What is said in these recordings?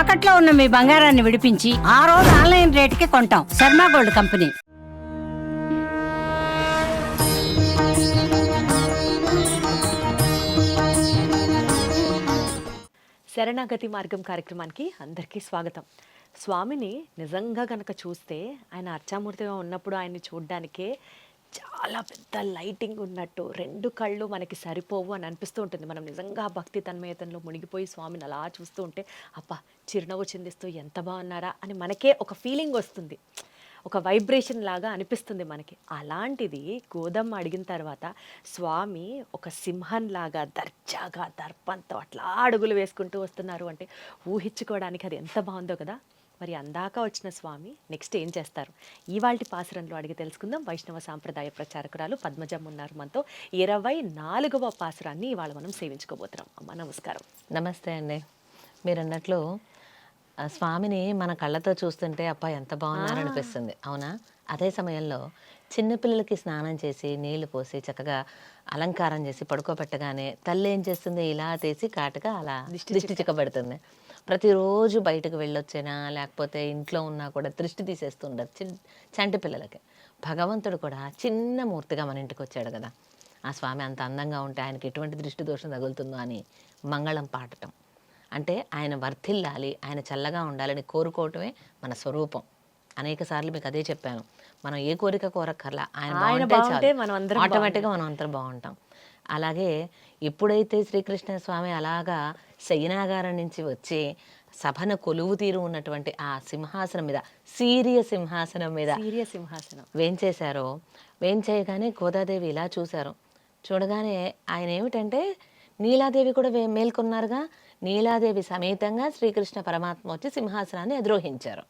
తాకట్లో ఉన్న మీ బంగారాన్ని విడిపించి ఆ రోజు ఆన్లైన్ రేటుకి కొంటాం. Sharma gold company. శరణాగతి మార్గం కార్యక్రమానికి అందరికీ స్వాగతం. స్వామిని నిజంగా గనక చూస్తే ఆయన అర్చామూర్తిగా ఉన్నప్పుడు ఆయన్ని చూడడానికే చాలా పెద్ద లైటింగ్ ఉన్నట్టు రెండు కళ్ళు మనకి సరిపోవు అని అనిపిస్తూ ఉంటుంది. మనం నిజంగా భక్తి తన్మయతంలో మునిగిపోయి స్వామిని అలా చూస్తూ ఉంటే అబ్బా చిరునవ్వు చిందిస్తూ ఎంత బాగున్నారా? అని మనకే ఒక ఫీలింగ్ వస్తుంది. ఒక వైబ్రేషన్ లాగా అనిపిస్తుంది మనకి. అలాంటిది గోదమ్మ అడిగిన తర్వాత స్వామి ఒక సింహంలాగా దర్జాగా దర్పంతో అట్లా అడుగులు వేసుకుంటూ వస్తున్నారు అంటే ఊహించుకోవడానికి అది ఎంత బాగుందో కదా. మరి అందాక వచ్చిన స్వామి నెక్స్ట్ ఏం చేస్తారు? ఇవాల్టి పాసురంలో అడిగి తెలుసుకుందాం. వైష్ణవ సాంప్రదాయ ప్రచారకురాలు పద్మజమ్మ ఉన్నారు మనతో. ఇరవై నాలుగవ పాసురాన్ని ఇవాళ మనం సేవించుకోబోతున్నాం. అమ్మ నమస్కారం. నమస్తే అండి. మీరు అన్నట్లు ఆ స్వామిని మన కళ్ళతో చూస్తుంటే అప్ప ఎంత బాగున్నారు అనిపిస్తుంది అవునా? అదే సమయంలో చిన్నపిల్లలకి స్నానం చేసి నీళ్ళు పోసి చక్కగా అలంకారం చేసి పడుకోబెట్టగానే తల్లి ఏం చేస్తుంది? ఇలా తీసి కాటుగా అలా దిష్టి చిక్కబెడుతుంది. ప్రతిరోజు బయటకు వెళ్ళొచ్చినా లేకపోతే ఇంట్లో ఉన్నా కూడా దృష్టి తీసేస్తుండదు. చిన్ చంటి పిల్లలకి. భగవంతుడు కూడా చిన్న మూర్తిగా మన ఇంటికి వచ్చాడు కదా. ఆ స్వామి అంత అందంగా ఉంటే ఆయనకి ఎటువంటి దృష్టి దోషం తగులుతుందో అని మంగళం పాడటం. అంటే ఆయన వర్ధిల్లాలి ఆయన చల్లగా ఉండాలని కోరుకోవటమే మన స్వరూపం. అనేక సార్లు మీకు అదే చెప్పాను. మనం ఏ కోరిక కోరక్కర్లా. ఆయన ఆటోమేటిక్గా మనం అందరం బాగుంటాం. అలాగే ఎప్పుడైతే శ్రీకృష్ణ స్వామి అలాగా శయనాగారం నుంచి వచ్చి సభను కొలువు తీరు ఉన్నటువంటి ఆ సింహాసనం మీద సీరియ సింహాసనం మీద సీరియ సింహాసనం. వేంచేశారో వేంచేయగానే గోదాదేవి ఇలా చూశారు. చూడగానే ఆయన ఏమిటంటే నీలాదేవి కూడా మేల్కొన్నారుగా? నీలాదేవి సమేతంగా శ్రీకృష్ణ పరమాత్మ వచ్చి సింహాసనాన్ని అధిరోహించారు.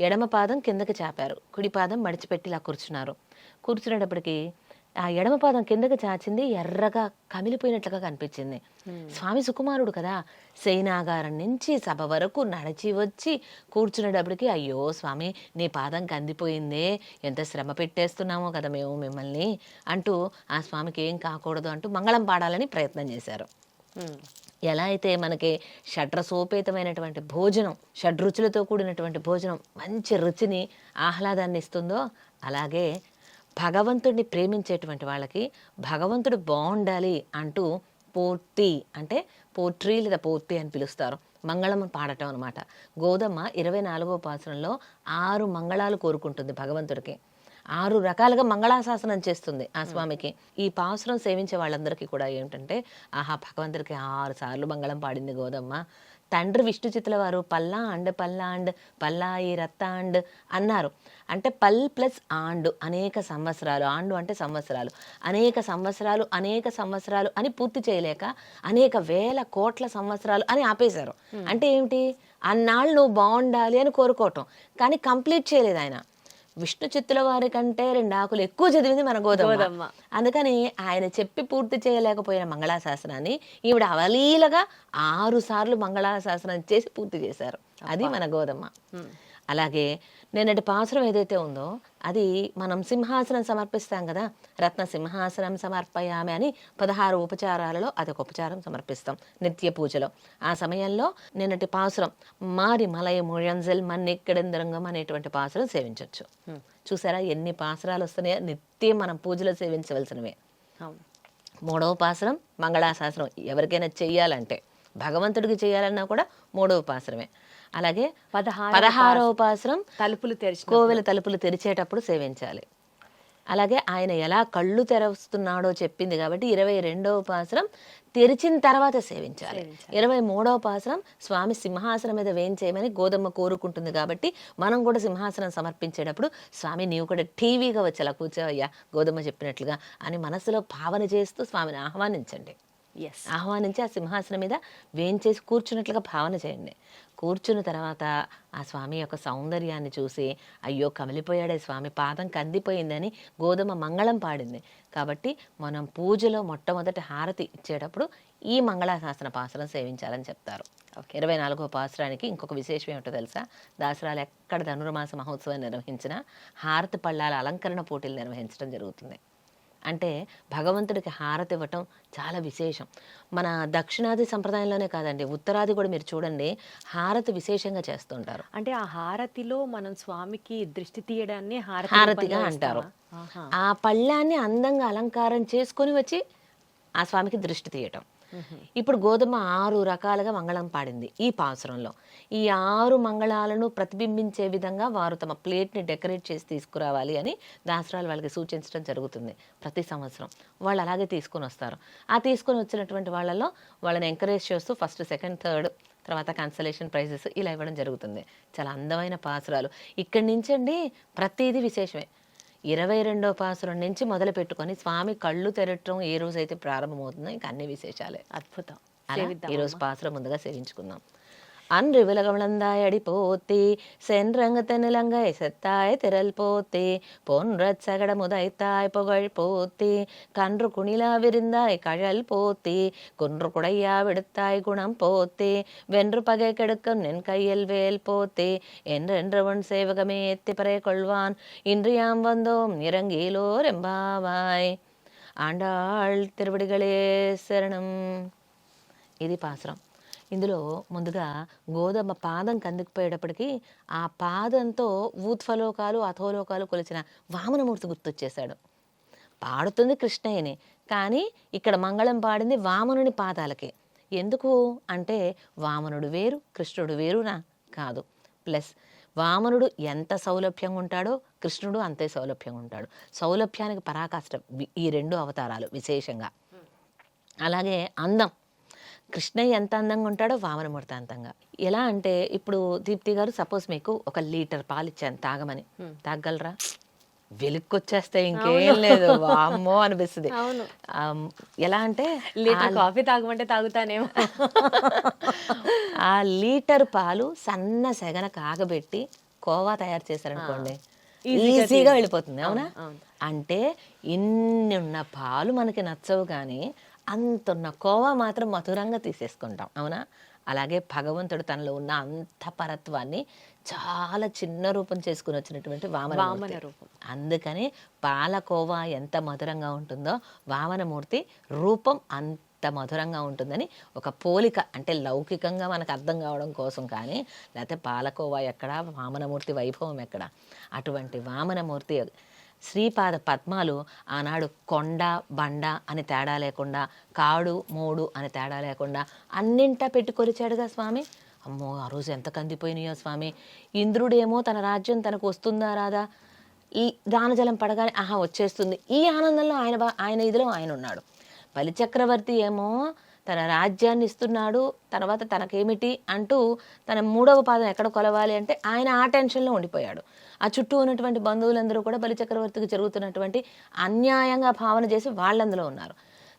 ఎడమ పాదం కిందకి చాపారు. కుడి పాదం మడిచిపెట్టి ఇలా కూర్చున్నారు. కూర్చునేటప్పటికి ఆ ఎడమ పాదం కిందకి చాచింది ఎర్రగా కమిలిపోయినట్లుగా కనిపించింది. స్వామి సుకుమారుడు కదా శయనాగారం నుంచి సభ వరకు నడిచి వచ్చి కూర్చునేటప్పటికి అయ్యో స్వామి నీ పాదం కందిపోయిందే ఎంత శ్రమ పెట్టేస్తున్నామో కదా మేము మిమ్మల్ని అంటూ ఆ స్వామికి ఏం కాకూడదు అంటూ మంగళం పాడాలని ప్రయత్నం చేశారు. ఉమ్. ఎలా అయితే మనకి షడ్రసోపేతమైనటువంటి భోజనం షడ్రుచులతో కూడినటువంటి భోజనం మంచి రుచిని ఆహ్లాదాన్ని ఇస్తుందో అలాగే భగవంతుడిని ప్రేమించేటువంటి వాళ్ళకి భగవంతుడు బాగుండాలి అంటూ పోర్తి అంటే పోట్రీ లేదా పోర్తి అని పిలుస్తారు. మంగళం పాడటం అనమాట గోధుమ ఇరవై నాలుగో పాసనంలో ఆరు మంగళాలు కోరుకుంటుంది భగవంతుడికి. ఆరు రకాలుగా మంగళాశాసనం చేస్తుంది ఆ స్వామికి. ఈ పాసురం సేవించే వాళ్ళందరికీ కూడా ఏమిటంటే ఆహా భగవంతుడికి ఆరు సార్లు మంగళం పాడింది గోదమ్మ తండ్రి విష్ణు చిత్తుల వారు పల్లా అండ్ పల్లా అండ్ పల్లాయి రత్తాండ్ అన్నారు. అంటే పల్ ప్లస్ ఆండు అనేక సంవత్సరాలు. ఆండు అంటే సంవత్సరాలు. అనేక సంవత్సరాలు అనేక సంవత్సరాలు అని పూర్తి చేయలేక అనేక వేల కోట్ల సంవత్సరాలు అని ఆపేశారు. అంటే ఏమిటి? అన్నాళ్ళు నువ్వు బాగుండాలి అని కోరుకోవటం. కానీ కంప్లీట్ చేయలేదు ఆయన. విష్ణు చిత్తుల వారి కంటే రెండు ఆకులు ఎక్కువ చదివింది మన గోదమ్మ. అందుకని ఆయన చెప్పి పూర్తి చేయలేకపోయిన మంగళాశాసనాన్ని ఈవిడ అవలీలగా ఆరు సార్లు మంగళాశాసనం చేసి పూర్తి చేశారు. అది మన గోదమ్మ. అలాగే నిన్నటి పాసురం ఏదైతే ఉందో అది మనం సింహాసనం సమర్పిస్తాం కదా రత్న సింహాసనం సమర్పయామి అని పదహారు ఉపచారాలలో అదొక ఉపచారం సమర్పిస్తాం నిత్య పూజలో. ఆ సమయంలో నిన్నటి పాసురం మారి మలయ ముഴంజల్ మన్నెక్కడెందరంగం అనేటువంటి పాసురం సేవించవచ్చు చూసారా ఎన్ని పాసురాలు వస్తున్నాయో? నిత్యం మనం పూజలో సేవించవలసినవే. మూడవ పాసరం మంగళాశాసనం. ఎవరికైనా చెయ్యాలంటే భగవంతుడికి చేయాలన్నా కూడా మూడవ పాసరమే. అలాగే పదహారవ పాసరం తలుపులు తెరిచిన కోవెల తలుపులు తెరిచేటప్పుడు సేవించాలి. అలాగే ఆయన ఎలా కళ్ళు తెరస్తున్నాడో చెప్పింది కాబట్టి ఇరవై రెండవ పాసరం తెరిచిన తర్వాత సేవించాలి. ఇరవై మూడవ పాసరం స్వామి సింహాసనం మీద వేయించేయమని గోదమ్మ కోరుకుంటుంది కాబట్టి మనం కూడా సింహాసనం సమర్పించేటప్పుడు స్వామి నీవు కూడా టీవీగా వచ్చి అలా కూర్చోవయ్యా గోదమ్మ చెప్పినట్లుగా అని మనసులో భావన చేస్తూ స్వామిని ఆహ్వానించండి. ఆహ్వానించి ఆ సింహాసనం మీద వేంచేసి కూర్చున్నట్లుగా భావన చేయండి. కూర్చున్న తర్వాత ఆ స్వామి యొక్క సౌందర్యాన్ని చూసి అయ్యో కమిలిపోయాడే స్వామి పాదం కందిపోయిందని గోధుమ మంగళం పాడింది. కాబట్టి మనం పూజలో మొట్టమొదటి హారతి ఇచ్చేటప్పుడు ఈ మంగళాశాసన పాసురం సేవించాలని చెప్తారు. ఇరవై నాలుగో పాసురానికి ఇంకొక విశేషం ఏమిటో తెలుసా? దాసరాలు ఎక్కడ ధనుర్మాస మహోత్సవం నిర్వహించినా హారతి పళ్ళాల అలంకరణ పోటీలు నిర్వహించడం జరుగుతుంది. అంటే భగవంతుడికి హారతి ఇవ్వటం చాలా విశేషం. మన దక్షిణాది సంప్రదాయంలోనే కాదండి ఉత్తరాది కూడా మీరు చూడండి హారతి విశేషంగా చేస్తుంటారు. అంటే ఆ హారతిలో మనం స్వామికి దృష్టి తీయడాన్ని హారతి హారతిగా అంటారు. ఆ పళ్ళాన్ని అందంగా అలంకారం చేసుకొని వచ్చి ఆ స్వామికి దృష్టి తీయటం. ఇప్పుడు గోధుమ ఆరు రకాలుగా మంగళం పాడింది ఈ పాసురంలో. ఈ ఆరు మంగళాలను ప్రతిబింబించే విధంగా వారు తమ ప్లేట్ని డెకరేట్ చేసి తీసుకురావాలి అని దాసరాలు వాళ్ళకి సూచించడం జరుగుతుంది ప్రతి సంవత్సరం. వాళ్ళు అలాగే తీసుకొని వస్తారు. ఆ తీసుకొని వచ్చినటువంటి వాళ్ళలో వాళ్ళని ఎంకరేజ్ చేస్తూ ఫస్ట్ సెకండ్ థర్డ్ తర్వాత కన్సలేషన్ ప్రైజెస్ ఇలా ఇవ్వడం జరుగుతుంది. చాలా అందమైన పాసురాలు. ఇక్కడి నుంచండి ప్రతిదీ విశేషమే. ఇరవై రెండో పాసురం నుంచి మొదలు పెట్టుకొని స్వామి కళ్ళు తెరటం ఏ రోజైతే ప్రారంభమవుతుందో ఇంకా అన్ని విశేషాలే. అద్భుతం. సేవిద్దాం ఈరోజు పాసురం ముందుగా సేవించుకుందాం. அன்று விலகவளந்தாயடி போத்தி சென்றங்கத்த நிலங்கை செத்தாய் திரள் போத்தி பொன்றச் சகட முதைத்தாய் புகழ் போத்தி கன்று குணிலா விருந்தாய் கழல் போத்தி குன்று குடையா விடுத்தாய் குணம் போத்தி வென்று பகை கெடுக்கும் நின் கையில் வேல் போத்தி என்றென்றவன் சேவகமே எத்தி பறை கொள்வான் இன்று யாம் வந்தோம் இறங்கிலோர் எம்பாவாய் ஆண்டாள் திருவடிகளே శరణం ఇది పాసురం ఇందులో ముందుగా గోధుమ పాదం కందుకుపోయేటప్పటికి ఆ పాదంతో ఊత్ఫలోకాలు అథోలోకాలు కొలిచిన వామనమూర్తి గుర్తొచ్చేశాడు. పాడుతుంది కృష్ణయ్యని కానీ ఇక్కడ మంగళం పాడింది వామనుని పాదాలకే. ఎందుకు? అంటే వామనుడు వేరు కృష్ణుడు వేరునా? కాదు. ప్లస్ వామనుడు ఎంత సౌలభ్యంగా ఉంటాడో కృష్ణుడు అంతే సౌలభ్యంగా ఉంటాడు. సౌలభ్యానికి పరాకాష్ట ఈ రెండు అవతారాలు విశేషంగా. అలాగే అందం. కృష్ణయ్య ఎంత అందంగా ఉంటాడో వామనమూర్తి అంతంగా. ఎలా అంటే ఇప్పుడు దీప్తి గారు సపోజ్ మీకు ఒక లీటర్ పాలు ఇచ్చాను తాగమని తాగలరా వెలుక్కొచ్చేస్తే ఇంకేం లేదు. వామ్మో అనిపిస్తుంది. ఎలా అంటే లీటర్ కాఫీ తాగమంటే తాగుతానేమో. ఆ లీటర్ పాలు సన్న సెగన కాగబెట్టి కోవా తయారు చేశారనుకోండి ఈజీగా వెళ్ళిపోతుంది అవునా? అంటే ఇన్ని ఉన్న పాలు మనకి నచ్చవు కానీ అంతున్న కోవా మాత్రం మధురంగా తీసేసుకుంటాం అవునా? అలాగే భగవంతుడు తనలో ఉన్న అంత పరత్వాన్ని చాలా చిన్న రూపం చేసుకుని వచ్చినటువంటి వామన వామన రూపం. అందుకని పాలకోవా ఎంత మధురంగా ఉంటుందో వామనమూర్తి రూపం అంత మధురంగా ఉంటుందని ఒక పోలిక అంటే లౌకికంగా మనకు అర్థం కావడం కోసం కానీ లేకపోతే పాలకోవా ఎక్కడ వామనమూర్తి వైభవం ఎక్కడ? అటువంటి వామనమూర్తి శ్రీపాద పద్మాలు ఆనాడు కొండ బండ అని తేడా లేకుండా కాడు మూడు అని తేడా లేకుండా అన్నింటా పెట్టి కొలిచాడుగా స్వామి. అమ్మో ఆ రోజు ఎంత కందిపోయినాయో స్వామి. ఇంద్రుడేమో తన రాజ్యం తనకు వస్తుందా రాదా? ఈ దానజలం పడగానే ఆహా వచ్చేస్తుంది. ఈ ఆనందంలో ఆయన ఆయన ఇదిలో ఆయన ఉన్నాడు. బలిచక్రవర్తి ఏమో తన రాజ్యాన్ని ఇస్తున్నాడు తర్వాత తనకేమిటి అంటూ తన మూడవ పాదం ఎక్కడ కొలవాలి అంటే ఆయన ఆ టెన్షన్లో ఉండిపోయాడు. ఆ చుట్టూ ఉన్నటువంటి బంధువులందరూ కూడా బలిచక్రవర్తికి జరుగుతున్నటువంటి అన్యాయంగా భావన చేసి వాళ్ళందులో ఉన్నారు.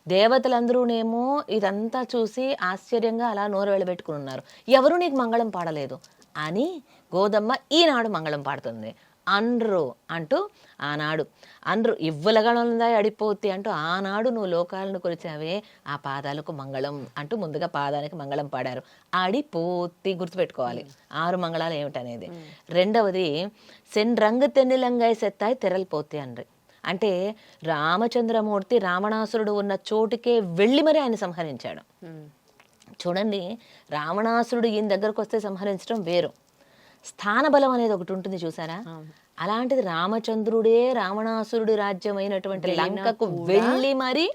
దేవతలందరూనేమో ఇదంతా చూసి ఆశ్చర్యంగా అలా నోరు వెళ్ళబెట్టుకుని ఉన్నారు. ఎవరు నీకు మంగళం పాడలేదు అని గోదమ్మ ఈనాడు మంగళం పాడుతుంది. అండ్రు అంటూ ఆనాడు. అండ్రు ఇవ్వలగనుందా అడిపోతి అంటూ ఆనాడు నువ్వు లోకాలను కొలిచావే ఆ పాదాలకు మంగళం అంటూ ముందుగా పాదానికి మంగళం పాడారు. అడిపోతి గుర్తుపెట్టుకోవాలి. ఆరు మంగళాలు ఏమిటనేది. రెండవది సెన్ రంగు తెన్నిలంగాయ సెత్తాయి తెరలిపోతే అండ్రి అంటే రామచంద్రమూర్తి రావణాసురుడు ఉన్న చోటుకే వెళ్ళి మరి ఆయన సంహరించాడు. చూడండి రావణాసురుడు ఈయన దగ్గరకు వస్తే సంహరించడం వేరు. స్థానబలం అనేది ఒకటి ఉంటుంది చూసారా? అలాంటిది రామచంద్రుడే రావణాసురుడి రాజ్యమైనటువంటి లంకకు వెళ్ళి మరి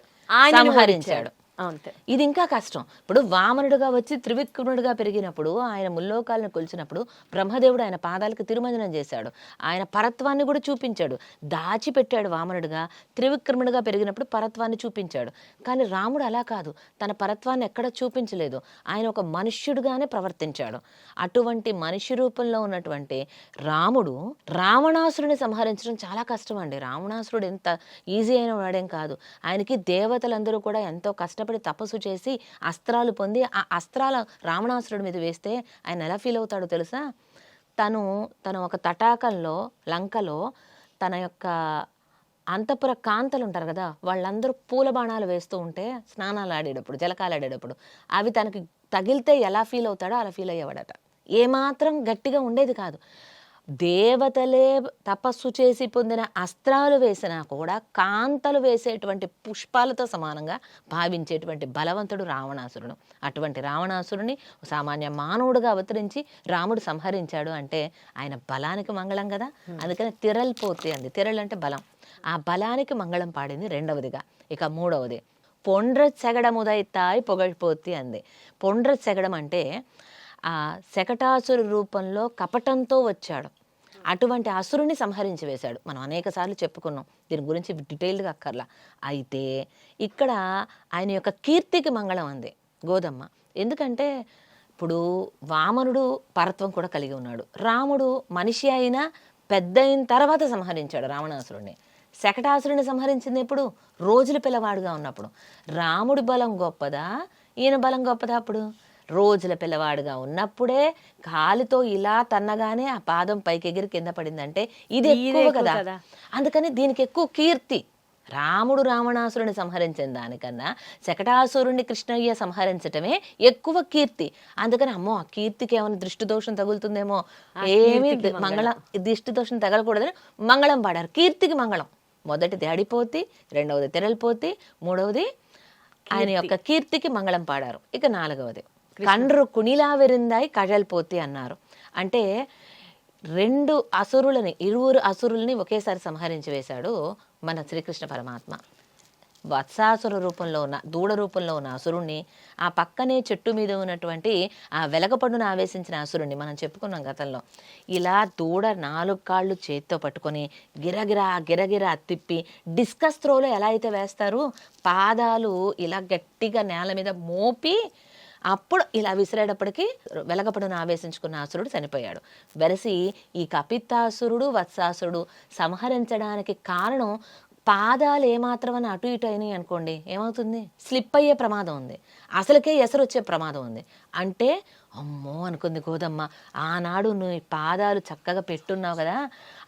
సంహరించాడు. అంతే. ఇది ఇంకా కష్టం. ఇప్పుడు వామనుడుగా వచ్చి త్రివిక్రముడుగా పెరిగినప్పుడు ఆయన ముల్లోకాలను కొలిచినప్పుడు బ్రహ్మదేవుడు ఆయన పాదాలకు తిరుమంజనం చేశాడు. ఆయన పరత్వాన్ని కూడా చూపించాడు. దాచిపెట్టాడు వామనుడుగా త్రివిక్రముడుగా పెరిగినప్పుడు పరత్వాన్ని చూపించాడు. కానీ రాముడు అలా కాదు. తన పరత్వాన్ని ఎక్కడ చూపించలేదు. ఆయన ఒక మనుష్యుడుగానే ప్రవర్తించాడు. అటువంటి మనిషి రూపంలో ఉన్నటువంటి రాముడు రావణాసురుని సంహరించడం చాలా కష్టం అండి రావణాసురుడు ఎంత ఈజీ అయిన వాడేం కాదు. ఆయనకి దేవతలందరూ కూడా ఎంతో కష్టపడి తపస్సు చేసి అస్త్రాలు పొంది ఆ అస్త్రాల రావణాసురుడి మీద వేస్తే ఆయన ఎలా ఫీల్ అవుతాడో తెలుసా? తను తను ఒక తటాకంలో లంకలో తన యొక్క అంతపుర కాంతలు ఉంటారు కదా వాళ్ళందరూ పూల బాణాలు వేస్తూ ఉంటే స్నానాలు ఆడేటప్పుడు జలకాలు ఆడేటప్పుడు అవి తనకి తగిలితే ఎలా ఫీల్ అవుతాడో అలా ఫీల్ అయ్యేవాడట. ఏమాత్రం గట్టిగా ఉండేది కాదు. దేవతలే తపస్సు చేసి పొందిన అస్త్రాలు వేసినా కూడా కాంతలు వేసేటువంటి పుష్పాలతో సమానంగా భావించేటువంటి బలవంతుడు రావణాసురుడు. అటువంటి రావణాసురుని సామాన్య మానవుడుగా అవతరించి రాముడు సంహరించాడు అంటే ఆయన బలానికి మంగళం కదా. అందుకని తిరల్పోతే అంది. తిరల్ అంటే బలం. ఆ బలానికి మంగళం పాడింది రెండవదిగా. ఇక మూడవది. పొండ్ర చెగడముదైతాయి పొగడిపోతి అంది. పొండ్ర చెగడం అంటే ఆ శకటాసురు రూపంలో కపటంతో వచ్చాడు. అటువంటి అసురుని సంహరించి వేశాడు. మనం అనేక సార్లు చెప్పుకున్నాం. దీని గురించి డీటెయిల్డ్గా అక్కర్లా. అయితే ఇక్కడ ఆయన యొక్క కీర్తికి మంగళం అంది గోదమ్మ. ఎందుకంటే ఇప్పుడు వామనుడు పరత్వం కూడా కలిగి ఉన్నాడు. రాముడు మనిషి అయినా పెద్ద అయిన తర్వాత సంహరించాడు రావణాసురుడిని శకటాసురుని సంహరించింది ఎప్పుడు? రోజుల పిల్లవాడుగా ఉన్నప్పుడు. రాముడి బలం గొప్పదా? ఈయన బలం గొప్పదా అప్పుడు? రోజుల పిల్లవాడుగా ఉన్నప్పుడే కాలితో ఇలా తన్నగానే ఆ పాదం పైకి ఎగిరి కింద పడిందంటే ఇది ఎక్కువ కదా. అందుకని దీనికి ఎక్కువ కీర్తి. రాముడు రావణాసురుని సంహరించిన దానికన్నా శకటాసురుణ్ణి కృష్ణయ్య సంహరించటమే ఎక్కువ కీర్తి. అందుకని అమ్మో ఆ కీర్తికి ఏమైనా దృష్టి దోషం తగులుతుందేమో ఏమీ మంగళం. దిష్టి దోషం తగలకూడదని మంగళం పాడారు. కీర్తికి మంగళం. మొదటిది అడిపోతి రెండవది తెరలిపోతి మూడవది ఆయన యొక్క కీర్తికి మంగళం పాడారు. ఇక నాలుగవది. కండ్రు కుణిలా విరిందాయి కజల్పోతి అన్నారు. అంటే రెండు అసురులని ఇరువురు అసురుల్ని ఒకేసారి సంహరించి వేశాడు మన శ్రీకృష్ణ పరమాత్మ. వత్సాసుర రూపంలో ఉన్న దూడ రూపంలో ఉన్న అసురుణ్ణి ఆ పక్కనే చెట్టు మీద ఉన్నటువంటి ఆ వెలగపడును ఆవేశించిన అసురుణ్ణి మనం చెప్పుకున్నాం గతంలో. ఇలా దూడ నాలుగు కాళ్ళు చేత్తో పట్టుకొని గిరగిరా గిరగిరా తిప్పి డిస్కస్ త్రోలో ఎలా అయితే వేస్తారు పాదాలు ఇలా గట్టిగా నేల మీద మోపి అప్పుడు ఇలా విసిరేటప్పటికీ వెలగపడును ఆవేశించుకున్న అసురుడు చనిపోయాడు. వెరసి ఈ కపిత్తాసురుడు వత్సాసురుడు సంహరించడానికి కారణం పాదాలు ఏమాత్రమని అటు ఇటు అయినాయి అనుకోండి ఏమవుతుంది? స్లిప్ అయ్యే ప్రమాదం ఉంది. అసలుకే ఎసరు వచ్చే ప్రమాదం ఉంది. అంటే అమ్మో అనుకుంది గోదమ్మ ఆనాడు నువ్వు ఈ పాదాలు చక్కగా పెట్టున్నావు కదా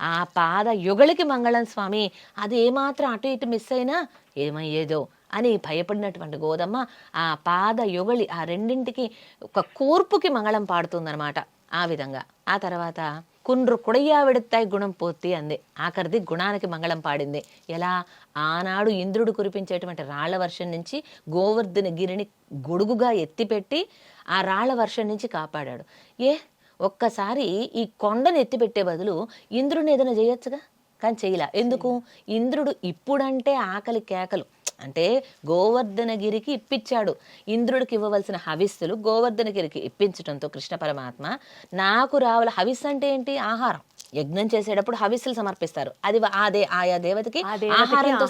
ఆ పాద యుగళికి మంగళం స్వామి అది ఏమాత్రం అటు ఇటు మిస్ అయినా ఏమయ్యేదో. అని భయపడినటువంటి గోదమ్మ ఆ పాద యుగళి ఆ రెండింటికి ఒక కూర్పుకి మంగళం పాడుతుందన్నమాట ఆ విధంగా. ఆ తర్వాత కుండ్రు కుడయ్యా విడతాయి గుణం పోతి అంది. ఆఖరిది గుణానికి మంగళం పాడింది. ఎలా? ఆనాడు ఇంద్రుడు కురిపించేటువంటి రాళ్ళ వర్షం నుంచి గోవర్ధన గిరిని గొడుగుగా ఎత్తిపెట్టి ఆ రాళ్ళ వర్షం నుంచి కాపాడాడు. ఏ? ఒక్కసారి ఈ కొండను ఎత్తిపెట్టే బదులు ఇంద్రుడిని ఏదైనా చేయొచ్చుగా? కానీ చేయలే. ఎందుకు? ఇంద్రుడు ఇప్పుడంటే ఆకలి కేకలు. అంటే గోవర్ధనగిరికి ఇప్పించాడు. ఇంద్రుడికి ఇవ్వవలసిన హవిస్సులు గోవర్ధనగిరికి ఇప్పించడంతో కృష్ణ పరమాత్మ నాకు రావాల హవిస్సు అంటే ఏంటి? ఆహారం. యజ్ఞం చేసేటప్పుడు హవిస్సులు సమర్పిస్తారు. అది అదే ఆయా దేవతకి ఆహారంతో.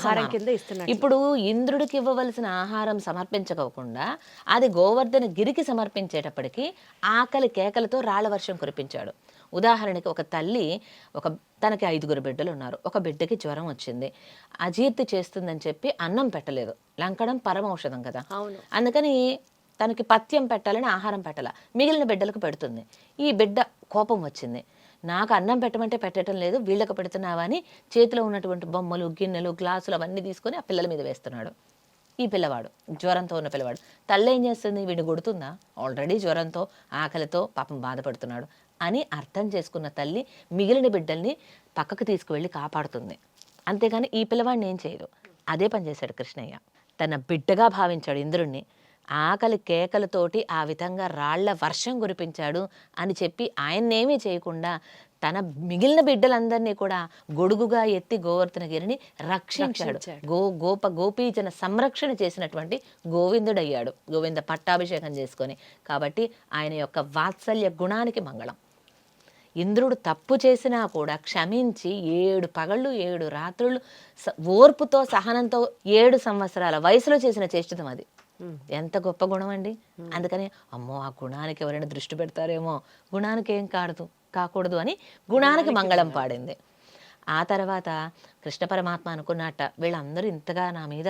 ఇప్పుడు ఇంద్రుడికి ఇవ్వవలసిన ఆహారం సమర్పించకోకుండా అది గోవర్ధన గిరికి సమర్పించేటప్పటికి ఆకలి కేకలతో రాళ్ళ వర్షం కురిపించాడు. ఉదాహరణకి ఒక తల్లి ఒక తనకి ఐదుగురు బిడ్డలు ఉన్నారు. ఒక బిడ్డకి జ్వరం వచ్చింది. అజీర్తి చేస్తుందని చెప్పి అన్నం పెట్టలేదు. లంకడం పరమ ఔషధం కదా. అందుకని తనకి పథ్యం పెట్టాలని ఆహారం పెట్టాల. మిగిలిన బిడ్డలకు పెడుతుంది. ఈ బిడ్డ కోపం వచ్చింది. నాకు అన్నం పెట్టమంటే పెట్టడం లేదు వీళ్ళకి పెడుతున్నావా అని చేతిలో ఉన్నటువంటి బొమ్మలు గిన్నెలు గ్లాసులు అవన్నీ తీసుకొని ఆ పిల్లల మీద వేస్తున్నాడు. ఈ పిల్లవాడు జ్వరంతో ఉన్న పిల్లవాడు. తల్లి ఏం చేస్తుంది? వీడిని కొడుతుందా? ఆల్రెడీ జ్వరంతో ఆకలితో పాపం బాధపడుతున్నాడు. అని అర్థం చేసుకున్న తల్లి మిగిలిన బిడ్డల్ని పక్కకు తీసుకువెళ్ళి కాపాడుతుంది. అంతేగాని ఈ పిల్లవాడిని ఏం చేయదు. అదే పని చేశాడు కృష్ణయ్య. తన బిడ్డగా భావించాడు ఇంద్రుణ్ణి. ఆకలి కేకలతోటి ఆ విధంగా రాళ్ళ వర్షం కురిపించాడు అని చెప్పి ఆయన్నేమీ చేయకుండా తన మిగిలిన బిడ్డలందరినీ కూడా గొడుగుగా ఎత్తి గోవర్ధనగిరిని రక్షించాడు. రక్షించాడు. గో గోప గోపీజన సంరక్షణ చేసినటువంటి గోవిందుడయ్యాడు. గోవింద పట్టాభిషేకం చేసుకొని. కాబట్టి ఆయన యొక్క వాత్సల్య గుణానికి మంగళం. ఇంద్రుడు తప్పు చేసినా కూడా క్షమించి ఏడు పగళ్ళు ఏడు రాత్రులు ఓర్పుతో సహనంతో ఏడు సంవత్సరాల వయసులో చేసిన చేష్టం అది. ఎంత గొప్ప గుణం అండి. అందుకని అమ్మో ఆ గుణానికి ఎవరైనా దృష్టి పెడతారేమో. గుణానికి ఏం కాడదు కాకూడదు అని గుణానికి మంగళం పాడింది. ఆ తర్వాత కృష్ణ పరమాత్మ అనుకున్నట్ట వీళ్ళందరూ ఇంతగా నా మీద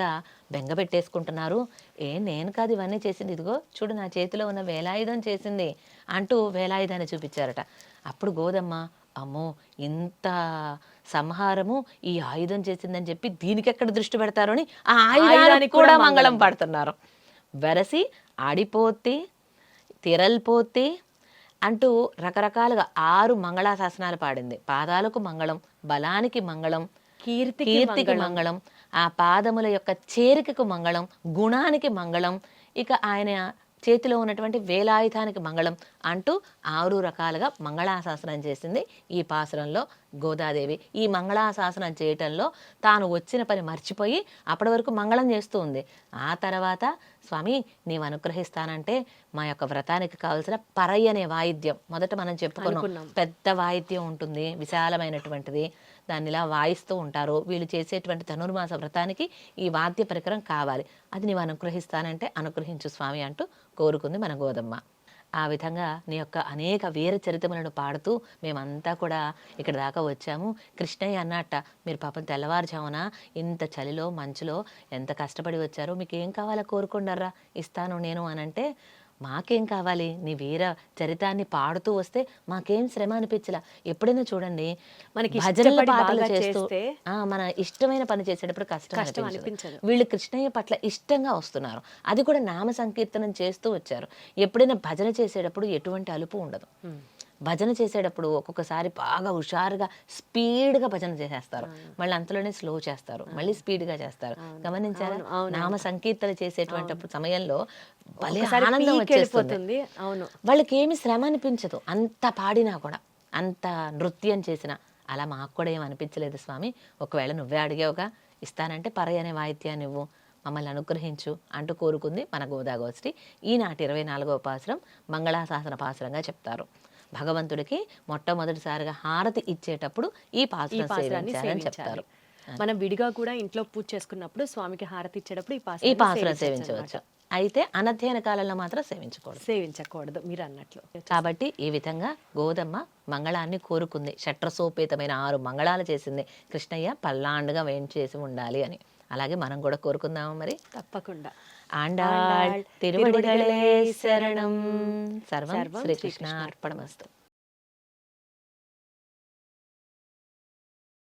బెంగ పెట్టేసుకుంటున్నారు. ఏ నేను కాదు ఇవన్నీ చేసింది. ఇదిగో చూడు నా చేతిలో ఉన్న వేలాయుధం చేసింది అంటూ వేలాయుధాన్ని చూపించారట. అప్పుడు గోదమ్మ అమ్మో ఇంత సంహారము ఈ ఆయుధం చేసిందని చెప్పి దీనికి ఎక్కడ దృష్టి పెడతారు అని ఆ ఆయుధానికి కూడా మంగళం పడుతున్నారు. వెరసి ఆడిపోతే తిరల్పోతే అంటూ రకరకాలుగా ఆరు మంగళాశాసనాలు పాడింది. పాదాలకు మంగళం బలానికి మంగళం కీర్తికి కీర్తికి మంగళం ఆ పాదముల యొక్క చేరికకు మంగళం గుణానికి మంగళం. ఇక ఆయన చేతిలో ఉన్నటువంటి వేలాయుధానికి మంగళం అంటూ ఆరు రకాలుగా మంగళాశాసనం చేసింది ఈ పాసురంలో గోదాదేవి. ఈ మంగళాశాసనం చేయటంలో తాను వచ్చిన పని మర్చిపోయి అప్పటి వరకు మంగళం చేస్తూ ఉంది. ఆ తర్వాత స్వామి నీవు అనుగ్రహిస్తానంటే మా యొక్క వ్రతానికి కావలసిన పరై అనే వాయిద్యం. మొదట మనం చెప్పుకున్నాం. పెద్ద వాయిద్యం ఉంటుంది విశాలమైనటువంటిది. దాన్ని ఇలా వాయిస్తూ ఉంటారు. వీళ్ళు చేసేటువంటి ధనుర్మాస వ్రతానికి ఈ వాద్య పరికరం కావాలి. అది నీవు అనుగ్రహిస్తానంటే అనుగ్రహించు స్వామి అంటూ కోరుకుంది మన గోదమ్మ. ఆ విధంగా నీ యొక్క అనేక వీర చరితములను పాడుతూ మేమంతా కూడా ఇక్కడ దాకా వచ్చాము. కృష్ణయ్య అన్నట్ట మీరు పాపం తెల్లవారుజామున ఇంత చలిలో మంచులో ఎంత కష్టపడి వచ్చారో మీకు ఏం కావాలో కోరుకున్నారా ఇస్తాను నేను అనంటే మాకేం కావాలి? నీ వీర చరితాన్ని పాడుతూ వస్తే మాకేం శ్రమ అనిపించలా? ఎప్పుడైనా చూడండి మనకి భజనల పాటలు చేస్తూ మన ఇష్టమైన పని చేసేటప్పుడు కష్టం అనిపించదు. వీళ్ళు కృష్ణయ్య పట్ల ఇష్టంగా వస్తున్నారు. అది కూడా నామ సంకీర్తనం చేస్తూ వచ్చారు. ఎప్పుడైనా భజన చేసేటప్పుడు ఎటువంటి అలుపు ఉండదు. భజన చేసేటప్పుడు ఒక్కొక్కసారి బాగా హుషారుగా స్పీడ్గా భజన చేసేస్తారు. మళ్ళీ అంతలోనే స్లో చేస్తారు. మళ్ళీ స్పీడ్గా చేస్తారు. గమనించారా? నామ సంకీర్తన చేసేటువంటి సమయంలో భలే ఆనందం వచ్చేస్తుంది. అవును. వాళ్ళకి ఏమి శ్రమ అనిపించదు. అంత పాడినా కూడా అంత నృత్యం చేసిన. అలా మాకు కూడా ఏం అనిపించలేదు స్వామి. ఒకవేళ నువ్వే అడిగావుగా ఇస్తానంటే పరై అనే వాయిద్యాన్ని ఇవ్వు మమ్మల్ని అనుగ్రహించు అంటూ కోరుకుంది మన గోదాగోష్ఠి ఈనాటి ఇరవై నాలుగవ పాసురం మంగళాశాసన పాసురంగా చెప్తారు. భగవంతుడికి మొట్టమొదటిసారిగా హారతి ఇచ్చేటప్పుడు ఈ పాసురాన్ని సేవించాలని సేవించాలి. చెప్తారు. మనం విడిగా కూడా ఇంట్లో పూజ చేసుకున్నప్పుడు స్వామికి హారతి ఇచ్చేటప్పుడు ఈ ఈ సేవించవచ్చు సేవించవచ్చు. అయితే అనధ్యయన కాలంలో మాత్రం సేవించకూడదు. సేవించకూడదు మీరు అన్నట్లు. కాబట్టి ఈ విధంగా గోదమ్మ మంగళాన్ని కోరుకుంది. షట్రసోపేతమైన ఆరు మంగళాలు చేసింది. కృష్ణయ్య పల్లాండుగా వేయించేసి ఉండాలి అని. అలాగే మనం కూడా కోరుకుందాము మరి? తప్పకుండా. ఆండాళ్ తిరువడిగళే శరణం. సర్వం శ్రీకృష్ణ. అర్పణమస్తు.